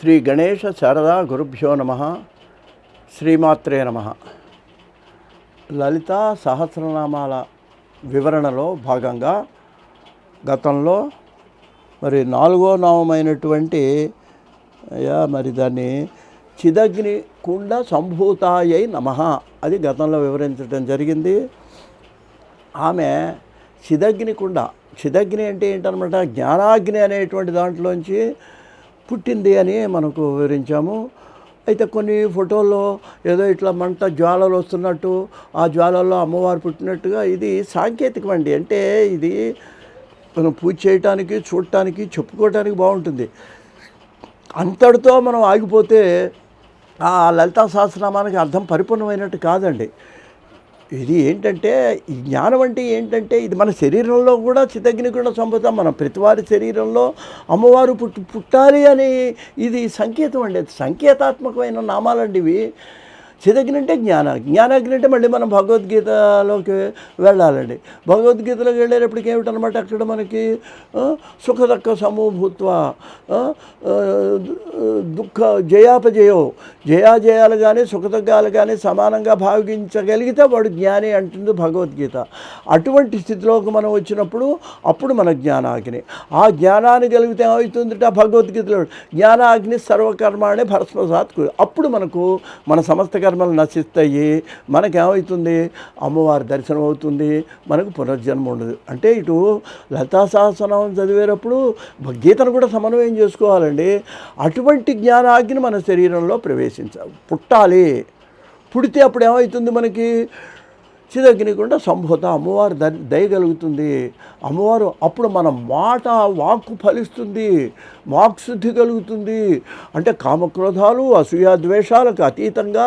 శ్రీ గణేష శారదా గురుభ్యో నమ శ్రీమాత్రే నమ. లలిత సహస్రనామాల వివరణలో భాగంగా గతంలో మరి నాలుగో నామమైనటువంటి యా మరి దాన్ని చిదగ్ని కుండ సంభూతాయై నమ అది గతంలో వివరించడం జరిగింది. ఆమె చిదగ్ని కుండ చిదగ్ని అంటే ఏంటనమాట? జ్ఞానాగ్ని అనేటువంటి దాంట్లోంచి పుట్టింది అని మనకు వివరించాము. అయితే కొన్ని ఫోటోల్లో ఏదో ఇట్లా మంట జ్వాలలు వస్తున్నట్టు ఆ జ్వాలల్లో అమ్మవారు పుట్టినట్టుగా ఇది సాంకేతికం అండి అంటే ఇది మనం పూజ చేయటానికి చూడటానికి చెప్పుకోవటానికి బాగుంటుంది. అంతటితో మనం ఆగిపోతే ఆ లలితా సహస్రనామానికి అర్థం పరిపూర్ణమైనట్టు కాదండి. ఇది ఏంటంటే ఈ జ్ఞానం అంటే ఏంటంటే ఇది మన శరీరంలో కూడా చితగ్ని కూడా సంపద మన ప్రతివారి శరీరంలో అమ్మవారు పుట్టు పుట్టాలి అని ఇది సంకేతం అండి. సంకేతాత్మకమైన నామాలండి ఇవి. చిదగ్ని అంటే జ్ఞానాగ్ని జ్ఞానాగ్ని అంటే మళ్ళీ మనం భగవద్గీతలోకి వెళ్ళాలండి. భగవద్గీతలోకి వెళ్ళేటప్పటికి ఏమిటనమాట అక్కడ మనకి సుఖ సుఖదక్క సమూభూత్వ దుఃఖ జయాపజయో. జయాజయాలు కానీ సుఖదుఖాలు కానీ సమానంగా భావించగలిగితే వాడు జ్ఞాని అంటుంది భగవద్గీత. అటువంటి స్థితిలోకి మనం వచ్చినప్పుడు అప్పుడు మన జ్ఞానాగ్ని. ఆ జ్ఞానాన్ని కలిగితే ఏమవుతుందట ఆ భగవద్గీతలో? జ్ఞానాగ్ని సర్వకర్మాణి భరస్మసాత్ అప్పుడు మనకు మన సమస్తగా కర్మలు నశిస్తాయి. మనకేమవుతుంది అమ్మవారి దర్శనం అవుతుంది. మనకు పునర్జన్మ ఉండదు. అంటే ఇటు లతా సహస్రనామం చదివేటప్పుడు గీతను కూడా సమన్వయం చేసుకోవాలండి. అటువంటి జ్ఞానాగ్ని మన శరీరంలో ప్రవేశించాలి. పుట్టాలి. పుడితే అప్పుడు ఏమవుతుంది మనకి? చిదగ్నికుండా సంభూత. అమ్మవారు ద దయగలుగుతుంది అమ్మవారు అప్పుడు మన మాట వాక్కు ఫలిస్తుంది. వాక్శుద్ధి కలుగుతుంది అంటే కామక్రోధాలు అసూయా ద్వేషాలకు అతీతంగా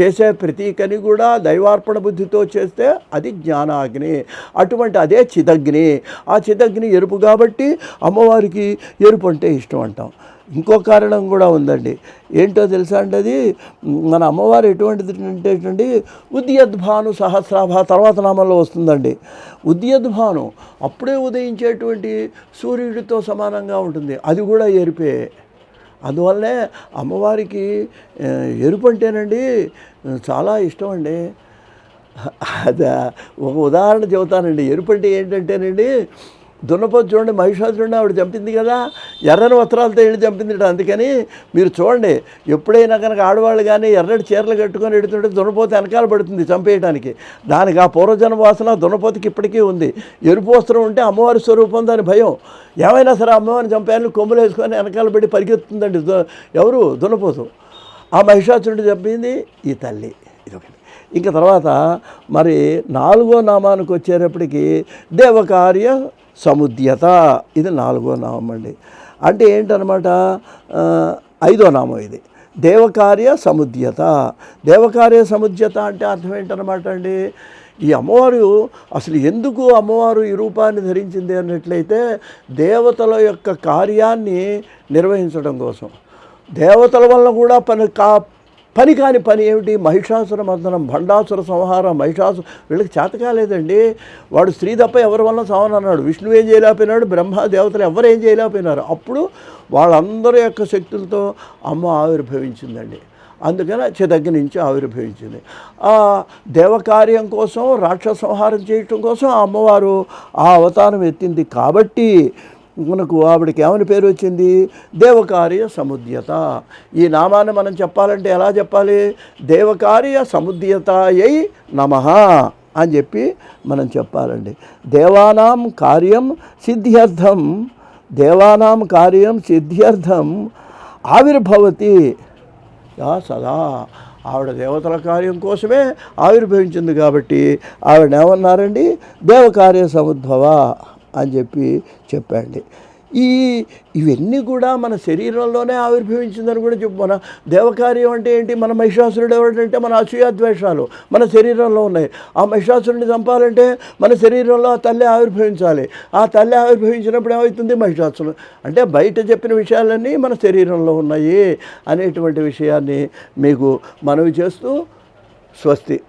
చేసే ప్రతీకని కూడా దైవార్పణ బుద్ధితో చేస్తే అది జ్ఞానాగ్ని. అటువంటి అదే చిదగ్ని. ఆ చిదగ్ని ఎరుపు కాబట్టి అమ్మవారికి ఎరుపు అంటే ఇష్టం అంటాం. ఇంకో కారణం కూడా ఉందండి. ఏంటో తెలుసా అండి అది? మన అమ్మవారు ఎటువంటిది అంటే ఉద్యద్భాను సహస్రాభ తర్వాత నామంలో వస్తుందండి. ఉద్యద్భాను అప్పుడే ఉదయించేటువంటి సూర్యుడితో సమానంగా ఉంటుంది. అది కూడా ఎరిపే. అందువల్లనే అమ్మవారికి ఎరుపు అంటేనండి చాలా ఇష్టం అండి. అదా ఒక ఉదాహరణ చెబుతానండి. ఎరుపు అంటే ఏంటంటేనండి దున్నపోతు చూడండి మహిషాసురుడిని ఆవిడ చంపింది కదా. ఎర్రని వస్త్రాలతో వెళ్ళి చంపింది అందుకని మీరు చూడండి ఎప్పుడైనా కనుక ఆడవాళ్ళు కానీ ఎర్రటి చీరలు కట్టుకొని ఎడుతుంటే దున్నపోతు వెనకాల పడుతుంది చంపేయడానికి దానికి ఆ పూర్వజన్మ వాసన దున్నపోతికి ఇప్పటికీ ఉంది. ఎరుపు వస్త్రం ఉంటే అమ్మవారి స్వరూపం దాని భయం. ఏమైనా సరే అమ్మవారిని చంపేయాలని కొమ్ములు వేసుకొని వెనకాల పడి పరిగెత్తుందండి ఎవరు? దున్నపోతు. ఆ మహిషాసురుడు చంపింది ఈ తల్లి. ఇదొకటి ఇంకా తర్వాత మరి నాలుగో నామానికి వచ్చేటప్పటికి దేవకార్య సముద్యత. ఇది నాలుగో నామం అండి. అంటే ఏంటనమాట? ఐదో నామం ఇది. దేవకార్య సముద్యత. దేవకార్య సముద్యత అంటే అర్థం ఏంటనమాట అండి? ఈ అమ్మవారు అసలు ఎందుకు అమ్మవారు ఈ రూపాన్ని ధరించింది అన్నట్లయితే దేవతల యొక్క కార్యాన్ని నిర్వహించడం కోసం. దేవతల వల్ల కూడా పని కా పని కాని పని ఏమిటి? మహిషాసుర మర్దనం భండాసుర సంహారం మహిషాసు వీళ్ళకి చేత కాలేదండి. వాడు స్త్రీ తప్ప ఎవరి వల్ల అన్నాడు. విష్ణువు ఏం చేయలేకపోయినాడు బ్రహ్మ దేవతలు ఎవరు ఏం చేయలేకపోయినారు. అప్పుడు వాళ్ళందరి యొక్క శక్తులతో అమ్మ ఆవిర్భవించిందండి. అందుకని చెదగ్గ నుంచి ఆవిర్భవించింది. ఆ దేవకార్యం కోసం రాక్షస సంహారం చేయటం కోసం ఆ అమ్మవారు ఆ అవతారం ఎత్తింది. కాబట్టి మనకు ఆవిడకి ఏమని పేరు వచ్చింది? దేవకార్య సముద్యత. ఈ నామాన్ని మనం చెప్పాలంటే ఎలా చెప్పాలి? దేవకార్య సముద్యతాయై నమ అని చెప్పి మనం చెప్పాలండి. దేవానాం కార్యం సిద్ధ్యర్థం. దేవానాం కార్యం సిద్ధ్యర్థం. ఆవిర్భవతి. యా సదా. ఆవిడ దేవతల కార్యం కోసమే ఆవిర్భవించింది కాబట్టి ఆవిడ ఏమన్నారండి? దేవకార్య సముద్భవ. అని చెప్పి చెప్పండి. ఈ ఇవన్నీ కూడా మన శరీరంలోనే ఆవిర్భవించిందని కూడా చెప్పు. మన దేవకార్యం అంటే ఏంటి? మన మహిషాసురుడు ఎవరంటే మన అసూయాద్వేషాలు మన శరీరంలో ఉన్నాయి. ఆ మహిషాసురుడిని చంపాలంటే మన శరీరంలో ఆ తల్లి ఆవిర్భవించాలి. ఆ తల్లి ఆవిర్భవించినప్పుడు ఏమవుతుంది మహిషాసురుడు? అంటే బయట చెప్పిన విషయాలన్నీ మన శరీరంలో ఉన్నాయి అనేటువంటి విషయాన్ని మీకు మనవి చేస్తూ స్వస్తి.